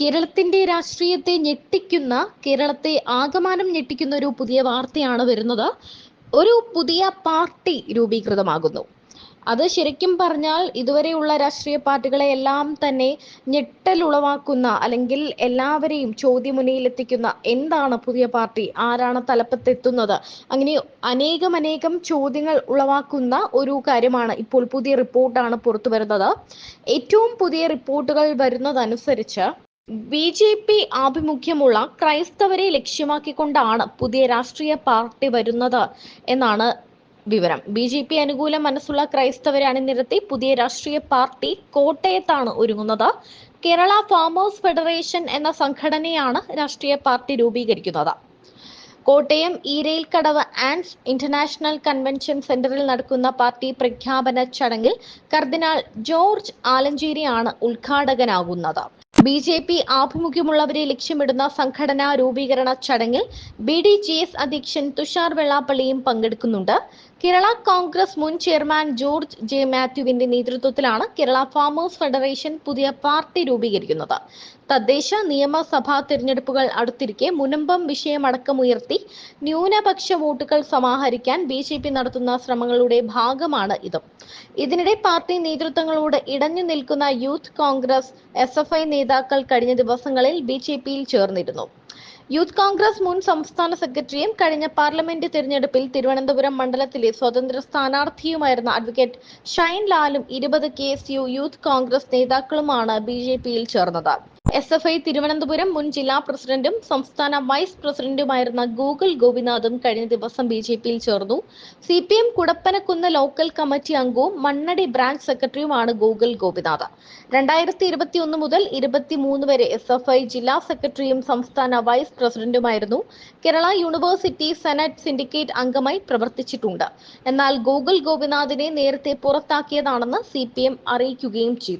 കേരളത്തിന്റെ രാഷ്ട്രീയത്തെ ഞെട്ടിക്കുന്ന കേരളത്തെ ആകമാനം ഞെട്ടിക്കുന്ന ഒരു പുതിയ വാർത്തയാണ് വരുന്നത്. ഒരു പുതിയ പാർട്ടി രൂപീകൃതമാകുന്നു. അത് ശരിക്കും പറഞ്ഞാൽ ഇതുവരെയുള്ള രാഷ്ട്രീയ പാർട്ടികളെ എല്ലാം തന്നെ ഞെട്ടലുളവാക്കുന്ന അല്ലെങ്കിൽ എല്ലാവരെയും ചോദ്യമുനയിൽ എത്തിക്കുന്ന എന്താണ് പുതിയ പാർട്ടി? ആരാണ് തലപ്പത്തെത്തുന്നത്? അങ്ങനെ അനേകം അനേകം ചോദ്യങ്ങൾ ഉളവാക്കുന്ന ഒരു കാര്യമാണ് ഇപ്പോൾ പുതിയ റിപ്പോർട്ടാണ് പുറത്തു വരുന്നത് ഏറ്റവും പുതിയ റിപ്പോർട്ടുകൾ വരുന്നതനുസരിച്ച് ബി ജെ പി ആഭിമുഖ്യമുള്ള ക്രൈസ്തവരെ ലക്ഷ്യമാക്കിക്കൊണ്ടാണ് പുതിയ രാഷ്ട്രീയ പാർട്ടി വരുന്നത് എന്നാണ് വിവരം. ബി ജെ പി അനുകൂല മനസ്സുള്ള ക്രൈസ്തവരെ അണിനിരത്തി പുതിയ രാഷ്ട്രീയ പാർട്ടി കോട്ടയത്താണ് ഒരുങ്ങുന്നത്. കേരള ഫാമേഴ്സ് ഫെഡറേഷൻ എന്ന സംഘടനയാണ് രാഷ്ട്രീയ പാർട്ടി രൂപീകരിക്കുന്നത്. Kottayam Eerayilkadavu and international convention സെന്ററിൽ നടക്കുന്ന പാർട്ടി പ്രഖ്യാപന ചടങ്ങിൽ കർദിനാൾ ജോർജ് ആലഞ്ചേരിയാണ് ഉദ്ഘാടകനാകുന്നത്. ബി ജെ പി ആഭിമുഖ്യമുള്ളവരെ ലക്ഷ്യമിടുന്ന സംഘടനാ രൂപീകരണ ചടങ്ങിൽ ബി ഡി ജി എസ് അധ്യക്ഷൻ തുഷാർ വെള്ളാപ്പള്ളിയും പങ്കെടുക്കുന്നുണ്ട്. കേരള കോൺഗ്രസ് മുൻ ചെയർമാൻ ജോർജ് ജെ മാത്യുവിന്റെ നേതൃത്വത്തിലാണ് കേരള ഫാമേഴ്സ് ഫെഡറേഷൻ പുതിയ പാർട്ടി രൂപീകരിക്കുന്നത്. തദ്ദേശ നിയമസഭാ തിരഞ്ഞെടുപ്പുകൾ അടുത്തിരിക്കെ മുനമ്പം വിഷയമടക്കമുയർത്തി ന്യൂനപക്ഷ വോട്ടുകൾ സമാഹരിക്കാൻ ബി ജെ പി നടത്തുന്ന ശ്രമങ്ങളുടെ ഭാഗമാണ് ഇത്. ഇതിനിടെ പാർട്ടി നേതൃത്വങ്ങളോട് ഇടഞ്ഞു നിൽക്കുന്ന youth Congress S F I നേതാക്കൾ കഴിഞ്ഞ ദിവസങ്ങളിൽ ബി ജെ പിയിൽ ചേർന്നിരുന്നു. യൂത്ത് കോൺഗ്രസ് മുൻ സംസ്ഥാന സെക്രട്ടറിയും കഴിഞ്ഞ പാർലമെന്റ് തിരഞ്ഞെടുപ്പിൽ തിരുവനന്തപുരം മണ്ഡലത്തിലെ സ്വതന്ത്ര സ്ഥാനാർത്ഥിയുമായിരുന്ന അഡ്വക്കേറ്റ് ഷൈൻ ലാലും ഇരുപത് K S U youth Congress നേതാക്കളുമാണ് B J പിയിൽ ചേർന്നത്. എസ് എഫ് ഐ തിരുവനന്തപുരം മുൻ ജില്ലാ പ്രസിഡന്റും സംസ്ഥാന വൈസ് പ്രസിഡന്റുമായിരുന്ന ഗൂഗിൾ ഗോപിനാഥും കഴിഞ്ഞ ദിവസം ബി ജെ പിയിൽ ചേർന്നു. C P M Kudappanakunnu local committee അംഗവും മണ്ണടി ബ്രാഞ്ച് സെക്രട്ടറിയുമാണ് ഗൂഗിൾ ഗോപിനാഥ്. രണ്ടായിരത്തി ഇരുപത്തി ഒന്ന് മുതൽ ഇരുപത്തിമൂന്ന് വരെ എസ് എഫ് ഐ ജില്ലാ സെക്രട്ടറിയും സംസ്ഥാന വൈസ് പ്രസിഡന്റുമായിരുന്നു. കേരള യൂണിവേഴ്സിറ്റി സെനറ്റ് സിൻഡിക്കേറ്റ് അംഗമായി പ്രവർത്തിച്ചിട്ടുണ്ട്. എന്നാൽ ഗൂഗിൾ ഗോപിനാഥിനെ നേരത്തെ പുറത്താക്കിയതാണെന്ന് സി അറിയിക്കുകയും ചെയ്തു.